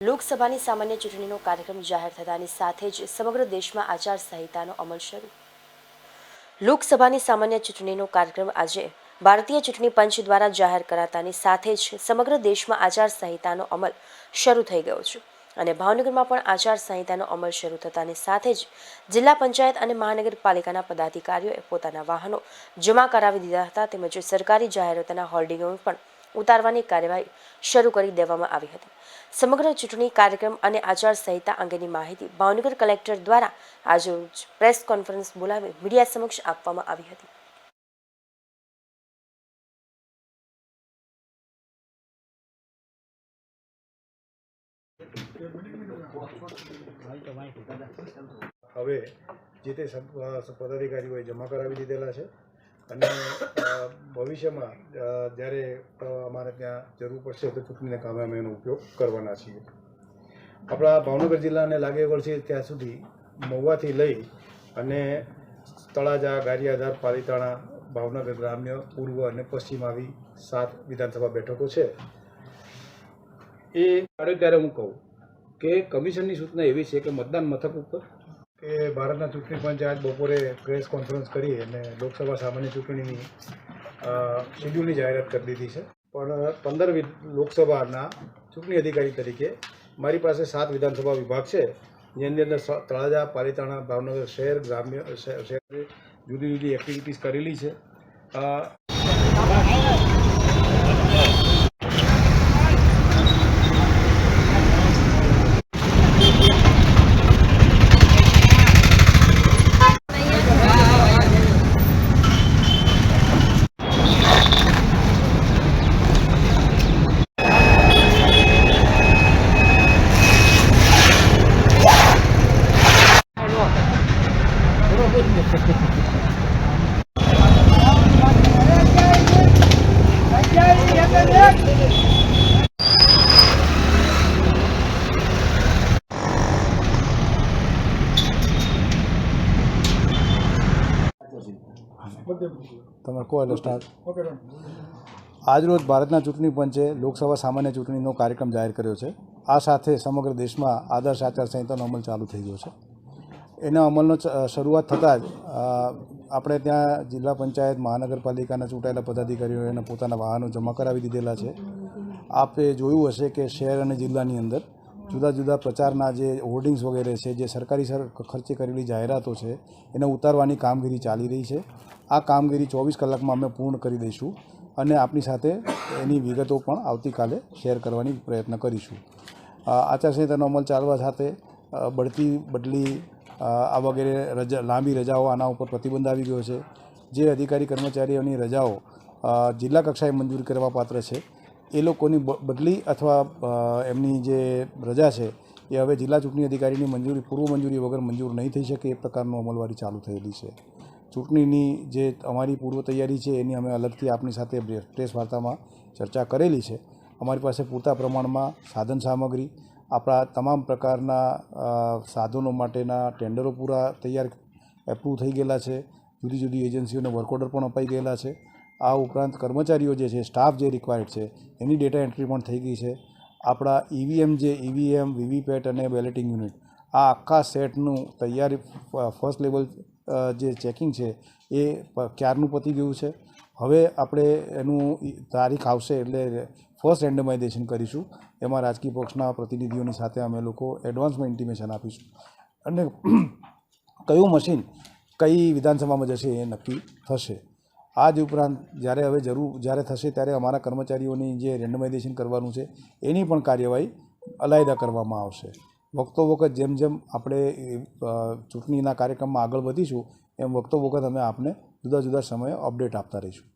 લોકસભાની સામાન્ય ચૂંટણીનો કાર્યક્રમ જાહેર થતાની સાથે જ સમગ્ર દેશમાં આચારસંહિતાનો અમલ શરૂ. લોકસભાની સામાન્ય ચૂંટણીનો કાર્યક્રમ આજે ભારતીય ચૂંટણી પંચ દ્વારા જાહેર કરાતાની સાથે જ સમગ્ર દેશમાં આચારસંહિતાનો અમલ શરૂ થઈ ગયો છે અને ભાવનગરમાં પણ આચારસંહિતાનો અમલ શરૂ થતાની સાથે જ જિલ્લા પંચાયત અને મહાનગરપાલિકાના પદાધિકારીઓએ પોતાના વાહનો જમા કરાવી દીધા હતા તેમજ સરકારી જાહેરાતોના હોર્ડિંગો પણ ઉતારવાની કાર્યવાહી શરૂ કરી દેવામાં આવી હતી. સમગ્ર ચૂંટણી કાર્યક્રમ અને આચારસંહિતા અંગેની માહિતી ભાવનગર કલેક્ટર દ્વારા આજરોજ પ્રેસ કોન્ફરન્સ બોલાવી મીડિયા સમક્ષ આપવામાં આવી હતી. હવે જે તે પદાધિકારીઓએ જમા કરાવી દીધેલા છે અને ભવિષ્યમાં જ્યારે અમારે ત્યાં જરૂર પડશે તો ચૂંટણીના કામે અમે એનો ઉપયોગ કરવાના છીએ. આપણા ભાવનગર જિલ્લાને લાગે વળશે ત્યાં સુધી મહુવાથી લઈ અને તળાજા, ગારિયાધાર, પાલીતાણા, ભાવનગર ગ્રામ્ય, પૂર્વ અને પશ્ચિમ આવી સાત વિધાનસભા બેઠકો છે. એ ત્યારે હું કહું કે કમિશનની સૂચના એવી છે કે મતદાન મથક ઉપર કે ભારતના ચૂંટણી પંચે આજ બપોરે પ્રેસ કોન્ફરન્સ કરી અને લોકસભા સામાન્ય ચૂંટણીની શેડ્યુલની જાહેરાત કરી દીધી છે. પણ પંદર લોકસભાના ચૂંટણી અધિકારી તરીકે મારી પાસે સાત વિધાનસભા વિભાગ છે, જેની અંદર તળાજા, પાલીતાણા, ભાવનગર શહેર, ગ્રામ્ય શહેર જુદી જુદી એક્ટિવિટીઝ કરેલી છે. તમે કહો એટલે સ્ટાર્ટ આજરોજ ભારતના ચૂંટણી પંચે લોકસભા સામાન્ય ચૂંટણીનો કાર્યક્રમ જાહેર કર્યો છે. આ સાથે સમગ્ર દેશમાં આદર્શ આચારસંહિતાનો અમલ ચાલુ થઈ ગયો છે. એના અમલનો શરૂઆત થતાં જ આપણે ત્યાં જિલ્લા પંચાયત, મહાનગરપાલિકાના ચૂંટાયેલા પદાધિકારીઓ એના પોતાના વાહનો જમા કરાવી દીધેલા છે. આપે જોયું હશે કે શહેર અને જિલ્લાની અંદર જુદા જુદા પ્રચારના જે હોર્ડિંગ્સ વગેરે છે, જે સરકારી સર ખર્ચે કરેલી જાહેરાતો છે, એને ઉતારવાની કામગીરી ચાલી રહી છે. આ કામગીરી ચોવીસ કલાકમાં અમે પૂર્ણ કરી દઈશું અને આપની સાથે એની વિગતો પણ આવતીકાલે શેર કરવાની પ્રયત્ન કરીશું. આચારસંહિતાનો અમલ ચાલવા સાથે બઢતી, બદલી આ વગેરે રજા, લાંબી રજાઓ આના ઉપર પ્રતિબંધ આવી ગયો છે. જે અધિકારી કર્મચારીઓની રજાઓ જિલ્લા કક્ષાએ મંજૂર કરવા પાત્ર છે. એ લોકોની બદલી અથવા એમની જે રજા છે, એ હવે જિલ્લા ચૂંટણી અધિકારીની મંજૂરી, પૂર્વ મંજૂરી વગર મંજૂર નહીં થઈ શકે એ પ્રકારનું અમલવારી ચાલુ થયેલી છે. ચૂંટણીની જે અમારી પૂર્વ તૈયારી છે, એની અમે અલગથી આપની સાથે પ્રેસ વાર્તામાં ચર્ચા કરેલી છે. અમારી પાસે પૂરતા પ્રમાણમાં સાધન સામગ્રી આપણા તમામ પ્રકારના સાધનો માટેના ટેન્ડરો પૂરા તૈયાર એપ્રુવ થઈ ગયેલા છે. જુદી જુદી એજન્સીઓને વર્ક ઓર્ડર પણ અપાઈ ગયેલા છે. આ ઉપરાંત કર્મચારીઓ જે છે, સ્ટાફ જે રિક્વાયર્ડ છે, એની ડેટા એન્ટ્રી પણ થઈ ગઈ છે. આપણા ઈવીએમ જે ઈવીએમ, વીવીપેટ અને બેલેટિંગ યુનિટ, આ આખા સેટનું તૈયારી ફર્સ્ટ લેવલ જે ચેકિંગ છે, એ ક્યારનું પતી ગયું છે? હવે આપણે એનું તારીખ આવશે એટલે ફર્સ્ટ રેન્ડમાઇઝેશન કરીશું. એમાં રાજકીય પક્ષના પ્રતિનિધિઓની સાથે અમે લોકો એડવાન્સમાં ઇન્ટિમેશન આપીશું. અને કયું મશીન કઈ વિધાનસભામાં જશે એ નક્કી થશે. આ જ ઉપરાંત જ્યારે હવે જરૂર, જ્યારે થશે ત્યારે અમારા કર્મચારીઓની જે રેન્ડમાઇઝેશન કરવાનું છે, એની પણ કાર્યવાહી અલાયદા કરવામાં આવશે. વખતો વખત જેમ જેમ આપણે ચૂંટણીના કાર્યક્રમમાં આગળ વધીશું, એમ વખતો વખત અમે આપને જુદા જુદા સમયે અપડેટ આપતા રહીશું.